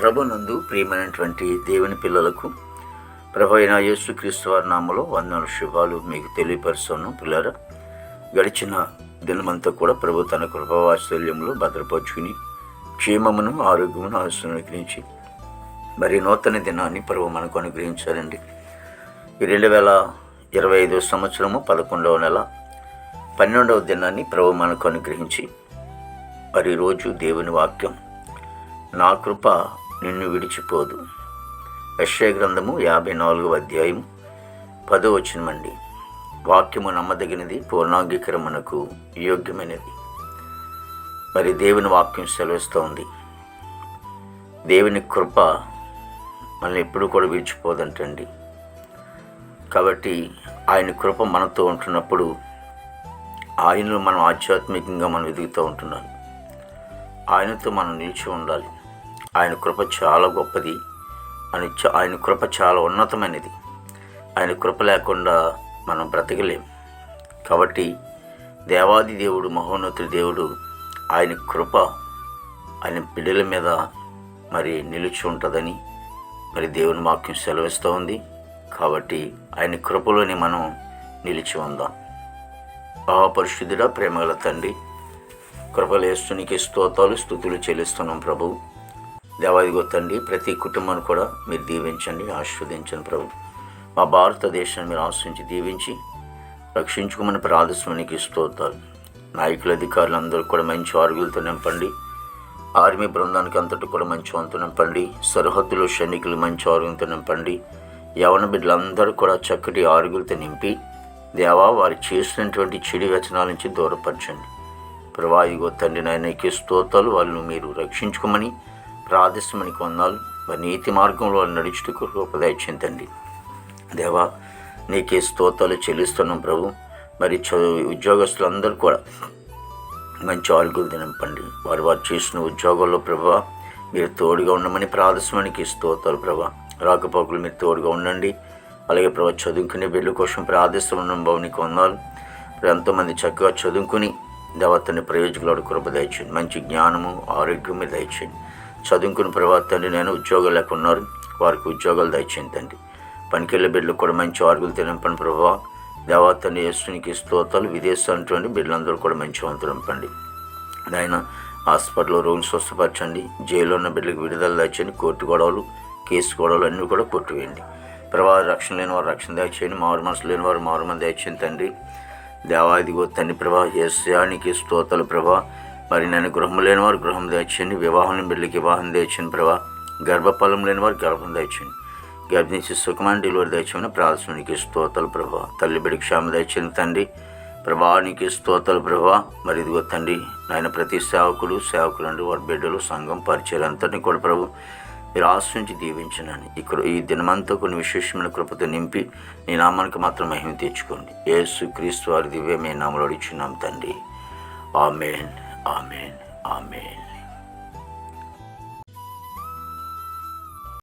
ప్రభునందు ప్రియమైనటువంటి దేవుని పిల్లలకు ప్రభు అయిన యేసుక్రీస్తు వారి నామలో వందల శుభాలు మీకు తెలియపరుస్తాను. పిల్లరా గడిచిన దినమంతా కూడా ప్రభు తన కృపవాత్సల్యంలో భద్రపరుచుకుని క్షేమమును ఆరోగ్యమును ఆశను అనుగ్రహించి మరి నూతన దినాన్ని ప్రభు మనకు అనుగ్రహించారండి. రెండు వేల ఇరవై ఐదో సంవత్సరము పదకొండవ నెల పన్నెండవ దినాన్ని ప్రభు మనకు అనుగ్రహించి మరి రోజు దేవుని వాక్యం నా కృప నిన్ను విడిచిపోదు. యశ్య గ్రంథము యాభై నాలుగవ అధ్యాయం పదో వచనమండి. వాక్యము నమ్మదగినది పూర్ణాంగీకరమునకు యోగ్యమైనది. మరి దేవుని వాక్యం సెలవిస్తోంది దేవుని కృప మనల్ని ఎప్పుడు కూడా విడిచిపోదంటండి. కాబట్టి ఆయన కృప మనతో ఉంటున్నప్పుడు ఆయనలో మనం ఆధ్యాత్మికంగా మనం ఎదుగుతూ ఉంటున్నాం. ఆయనతో మనం నిలిచి ఉండాలి. ఆయన కృప చాలా గొప్పది. అని ఆయన కృప చాలా ఉన్నతమైనది. ఆయన కృప లేకుండా మనం బ్రతకలేం. కాబట్టి దేవాది దేవుడు మహోన్నతుడి దేవుడు ఆయన కృప ఆయన బిడ్డల మీద మరి నిలిచి ఉంటుందని మరి దేవుని వాక్యం సెలవిస్తూ ఉంది. కాబట్టి ఆయన కృపలోని మనం నిలిచి ఉందాం. మహాపరిశుద్ధుడా ప్రేమగల తండ్రి కృపలేస్తునికి స్తోతాలు స్థుతులు చెల్లిస్తున్నాం ప్రభు. దేవాది గొత్తండి ప్రతి కుటుంబాన్ని కూడా మీరు దీవించండి ఆస్వాదించండి ప్రభు. మా భారతదేశాన్ని మీరు ఆశ్రయించి దీవించి రక్షించుకోమని ప్రార్థిస్తున్నానికి స్తోతాలు నాయకుల అధికారులు అందరూ కూడా మంచి ఆరుగులతో నింపండి. ఆర్మీ బృందానికి అంతటి కూడా మంచి వంతు నింపండి. సరిహద్దులో సైనికులు మంచి ఆరుగులతో నింపండి. యవన బిడ్డలందరూ కూడా చక్కటి ఆరుగులతో నింపి దేవా వారు చేసినటువంటి చెడు వ్యచనాల నుంచి దూరపరచండి. ప్రవాయుగో తండ్రి నాయనకి స్తోతాలు వాళ్ళు మీరు రక్షించుకోమని ప్రార్థిస్తామని వందాలు మరి నీతి మార్గంలో వాళ్ళు నడుచుటకు రూపదయచిందండి దేవా నీకే స్తోత్రాలు చెల్లిస్తున్నాం ప్రభు. మరి ఉద్యోగస్తులందరూ కూడా మంచి ఆరుగులు తినంపండి వారు వారు చేసిన ఉద్యోగాల్లో ప్రభా మీరు తోడుగా ఉండమని ప్రార్థిస్తామనికి స్తోతాలు ప్రభా. రాకపోకలు మీరు తోడుగా ఉండండి. అలాగే ప్రభా చదువుకునే బిడ్డల కోసం ప్రార్థిస్తున్నాం భవనికి వందాలు ఎంతోమంది చక్కగా చదువుకుని దేవతని ప్రయోజకులాడు కృప దయచేయండి మంచి జ్ఞానము ఆరోగ్యం మీద దయచేయండి. చదువుకుని తండ్రి నేను ఉద్యోగాలు లేకున్నారు. వారికి ఉద్యోగాలు దయచేయండి తండ్రి. పనికెళ్ళే బిడ్డలకు కూడా మంచి ఆరుగులు తినంపండి ప్రభావ దేవతని యేసునికి స్తోతాలు విదేశాలటువంటి బిడ్డలందరూ కూడా మంచి వంతులంపండి నింపండి ఆయన హాస్పిటల్లో రోగులు స్వస్థపరచండి. జైల్లో ఉన్న బిడ్డలకు విడుదల దాచండి కోర్టు గొడవలు కేసు గొడవలు అన్నీ కూడా కొట్టివేయండి. ప్రభావ రక్షణ లేని వారు రక్షణ దయచేయండి. మారు మనసు లేని వారు మారు మంది దయచేయండి తండ్రి. దేవాదిగో తండ్రి ప్రభా యశానికి స్తోతలు ప్రభా. మరి నేను గృహం లేని వారు గృహం దయచేయండి వివాహం బిడ్డకి వివాహం దయచేయండి ప్రభా గర్భఫలం లేని వారు గర్భం దయచేయండి గర్భించి సుఖమైన డెలివరీ దయచేయమని ప్రార్థనకి స్తోతలు ప్రభా. తల్లి బిడ్డకి క్షేమ దయచేయండి తండ్రి. ప్రభానికి స్తోతలు ప్రభా. మరి ఇదిగో తండ్రి నాయన ప్రతి సేవకులు సేవకులండి వారి బిడ్డలు సంఘం పరిచయం అంతటిని కూడా ప్రభు మీరు ఆశ్రయించి దీవించినాను ఇక్కడ ఈ దినమంతా కొన్ని విశేషమైన కృపతో నింపి నీ నామానికి మాత్రం మహిమ తెచ్చుకోండి. యేసు క్రీస్తు వారి దివ్యమే నామలు అడిచున్నాం తండ్రి. ఆమెన్. Amen amen